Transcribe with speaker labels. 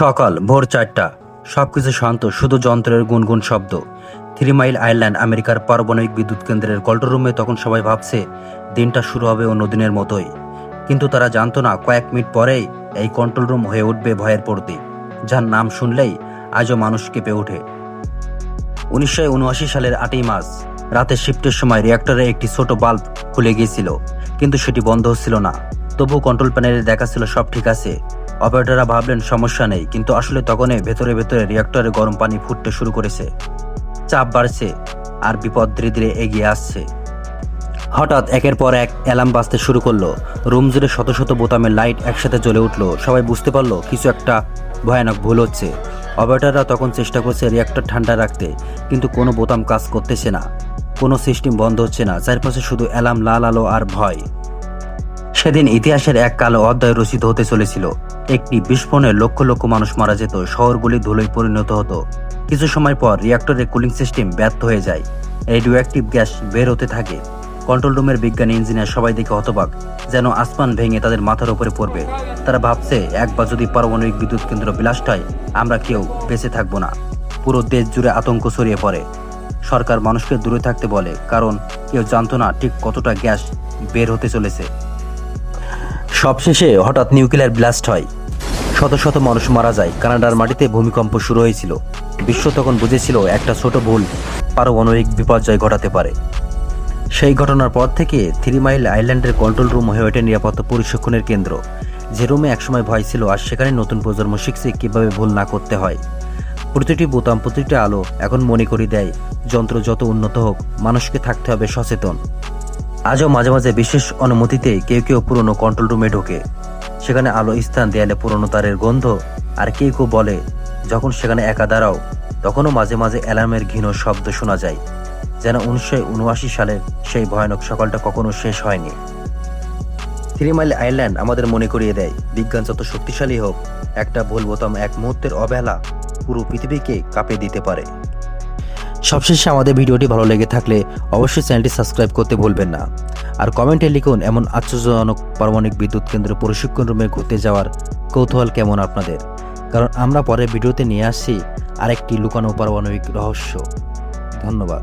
Speaker 1: সকাল, ভোর চারটা। সবকিছু শান্ত, শুধু যন্ত্রের গুনগুন শব্দ। থ্রি মাইল আইল্যান্ড, আমেরিকার পারমাণবিক বিদ্যুৎ কেন্দ্রের রুমে তখন সবাই ভাবছে, দিনটা শুরু হবে অন্য দিনের মতোই। কিন্তু তারা জানতো না, কয়েক মিনিট পরেই এই কন্ট্রোল রুম হয়ে উঠবে ভয়ের প্রতীক যার নাম শুনলেই আজও মানুষ কেঁপে ওঠে। উনিশশো উনআশি সালের আটই মার্চ রাতের শিফটের সময় রিয়াক্টরে একটি ছোট বাল্ব খুলে গিয়েছিল, কিন্তু সেটি বন্ধ হচ্ছিল না। তবু কন্ট্রোল প্যানেলে দেখা ছিল সব ঠিক আছে। অপারেটররা ভাবলেন সমস্যা নেই, কিন্তু আসলে তখনই ভেতরে ভেতরে রিয়াক্টরে গরম পানি ফুটতে শুরু করেছে। চাপ বাড়ছে আর বিপদ ধীরে ধীরে এগিয়ে আসছে। হঠাৎ একের পর এক অ্যালার্ম বাজতে শুরু করল। রুম জুড়ে শত শত বোতামের লাইট একসাথে জ্বলে উঠল। সবাই বুঝতে পারল, কিছু একটা ভয়ানক ভুল হচ্ছে। অপারেটররা তখন চেষ্টা করছে রিয়াক্টর ঠান্ডা রাখতে, কিন্তু কোনো বোতাম কাজ করতেছে না। কোনো সিস্টেম বন্ধ হচ্ছে না, চারপাশে শুধু অ্যালার্ম লাল আলো আর ভয়। সেদিন ইতিহাসের এক কালো অধ্যায় রচিত হতে চলেছিল। একটি বিস্ফোরণে লক্ষ লক্ষ মানুষ মারা যেত, শহরগুলি ধুলোয় পরিণত হতো। কিছু সময় পর রিয়াক্টরের কুলিং সিস্টেম ব্যর্থ হয়ে যায়। রেডিও অ্যাক্টিভ গ্যাস বের হতে থাকে। কন্ট্রোল রুমের বিজ্ঞানী ইঞ্জিনিয়ার সবাই দেখে হতবাক, যেন আসমান ভেঙে তাদের মাথার উপরে পড়বে। তারা ভাবছে, একবার যদি পারমাণবিক বিদ্যুৎ কেন্দ্র ব্লাস্ট হয়, আমরা কেউ বেঁচে থাকব না। পুরো দেশ জুড়ে আতঙ্ক ছড়িয়ে পড়ে। সরকার মানুষকে দূরে থাকতে বলে, কারণ কেউ জানতো না ঠিক কতটা গ্যাস বের হতে চলেছে। সবশেষে হঠাৎ নিউক্লিয়ার ব্লাস্ট হয়। শত শত মানুষ মারা যায়। কানাডার মাটিতে ভূমিকম্প শুরু হয়েছিল। বিশ্ব তখন বুঝেছিল একটা ছোট ভুল পারমাণবিক বিপর্যয় ঘটাতে পারে। সেই ঘটনার পর থেকে থ্রি মাইল আইল্যান্ডের কন্ট্রোল রুম হয়ে ওঠে নিরাপত্তা পরিসক্ষণের কেন্দ্র। যে রুমে একসময় ভয় ছিল, আর সেখানে নতুন প্রজন্ম শিখছে কীভাবে ভুল না করতে হয়। প্রতিটি বোতাম, প্রতিটি আলো এখন মনে করি দেয়, যন্ত্র যত উন্নত হোক, মানুষকে থাকতে হবে সচেতন। আজও মাঝে মাঝে বিশেষ অনুমতিতে কেউ কেউ পুরনো কন্ট্রোল রুমে ঢোকে। সেখানে আলো স্থান দেয়ালে পুরনো তারের গন্ধ, আর কেউ কেউ বলে, যখন সেখানে একা দাঁড়াও, তখনও মাঝে মাঝে অ্যালার্মের ঘিন শব্দ শোনা যায়। যেন উনিশশো উনআশি সালের সেই ভয়ানক সকালটা কখনো শেষ হয়নি। থ্রি মাইল আইল্যান্ড আমাদের মনে করিয়ে দেয়, বিজ্ঞান যত শক্তিশালী হোক, একটা ভুল বোতাম এক মুহূর্তের অবহেলা পুরো পৃথিবীকে কাঁপিয়ে দিতে পারে। সবশেষে আমাদের ভিডিওটি ভালো লেগে থাকলে অবশ্যই চ্যানেলটি সাবস্ক্রাইব করতে ভুলবেন না। আর কমেন্টে লিখুন এমন আশ্চর্যজনক পারমাণবিক বিদ্যুৎ কেন্দ্র প্রশিক্ষণ রুমে ঘুরতে যাওয়ার কৌতূহল কেমন আপনাদের? কারণ আমরা পরের ভিডিওতে নিয়ে আসছি আরেকটি লুকানো পারমাণবিক রহস্য। ধন্যবাদ।